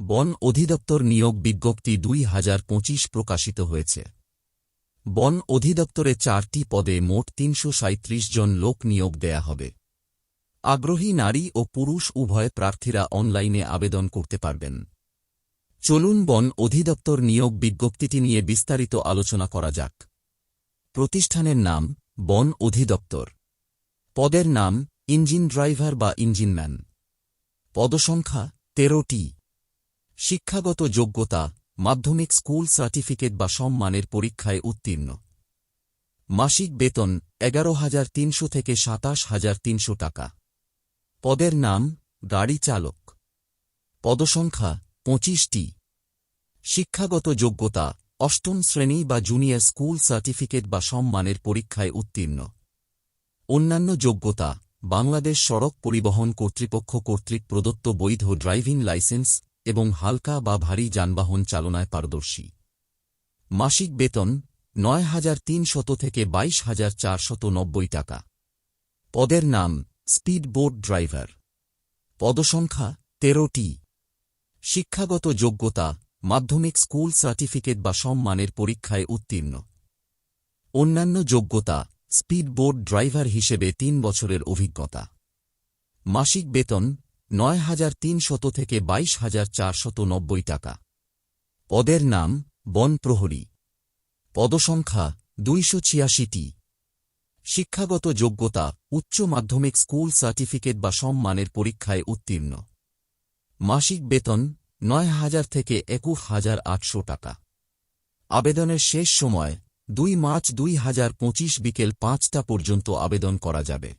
বন অধিদপ্তর নিয়োগ বিজ্ঞপ্তি দুই হাজার পঁচিশ প্রকাশিত হয়েছে। বন অধিদপ্তরে চারটি পদে মোট তিনশো জন লোক নিয়োগ দেয়া হবে। আগ্রহী নারী ও পুরুষ উভয় প্রার্থীরা অনলাইনে আবেদন করতে পারবেন। চলুন বন অধিদপ্তর নিয়োগ বিজ্ঞপ্তিটি নিয়ে বিস্তারিত আলোচনা করা যাক। প্রতিষ্ঠানের নাম বন অধিদপ্তর। পদের নাম ইঞ্জিন ড্রাইভার বা ইঞ্জিনম্যান। পদসংখ্যা তেরোটি। শিক্ষাগত যোগ্যতা, মাধ্যমিক স্কুল সার্টিফিকেট বা সম্মানের পরীক্ষায় উত্তীর্ণ। মাসিক বেতন, এগারো হাজার তিনশো থেকে সাতাশ হাজার তিনশো টাকা। পদের নাম, গাড়ি চালক। পদসংখ্যা, পঁচিশটি। শিক্ষাগত যোগ্যতা, অষ্টম শ্রেণি বা জুনিয়র স্কুল সার্টিফিকেট বা সম্মানের পরীক্ষায় উত্তীর্ণ। অন্যান্য যোগ্যতা, বাংলাদেশ সড়ক পরিবহন কর্তৃপক্ষ কর্তৃক প্রদত্ত বৈধ ড্রাইভিং লাইসেন্স এবং হালকা বা ভারী যানবাহন চালনায় পারদর্শী। মাসিক বেতন নয় হাজার তিনশত থেকে বাইশ হাজার চারশত নব্বই টাকা। পদের নাম স্পিড ড্রাইভার। পদসংখ্যা তেরোটি। শিক্ষাগত যোগ্যতা মাধ্যমিক স্কুল সার্টিফিকেট বা সম্মানের পরীক্ষায় উত্তীর্ণ। অন্যান্য যোগ্যতা স্পিড বোট ড্রাইভার হিসেবে তিন বছরের অভিজ্ঞতা। মাসিক বেতন নয় হাজার তিনশত থেকে বাইশ হাজার চারশত নব্বই টাকা। পদের নাম বন প্রহরী। পদসংখ্যা দুইশো ছিয়াশিটি। শিক্ষাগত যোগ্যতা উচ্চ মাধ্যমিক স্কুল সার্টিফিকেট বা সম্মানের পরীক্ষায় উত্তীর্ণ। মাসিক বেতন নয় হাজার থেকে একুশ হাজার আটশো টাকা। আবেদনের শেষ সময় দুই মার্চ দুই হাজার পঁচিশ বিকেল পাঁচটা পর্যন্ত আবেদন করা যাবে।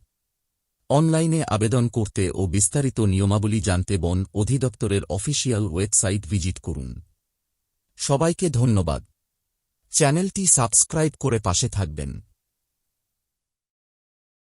অনলাইনে আবেদন করতে ও বিস্তারিত নিয়মাবলী জানতে বন অধিদপ্তরের অফিসিয়াল ওয়েবসাইট ভিজিট করুন। সবাইকে ধন্যবাদ। চ্যানেলটি সাবস্ক্রাইব করে পাশে থাকবেন।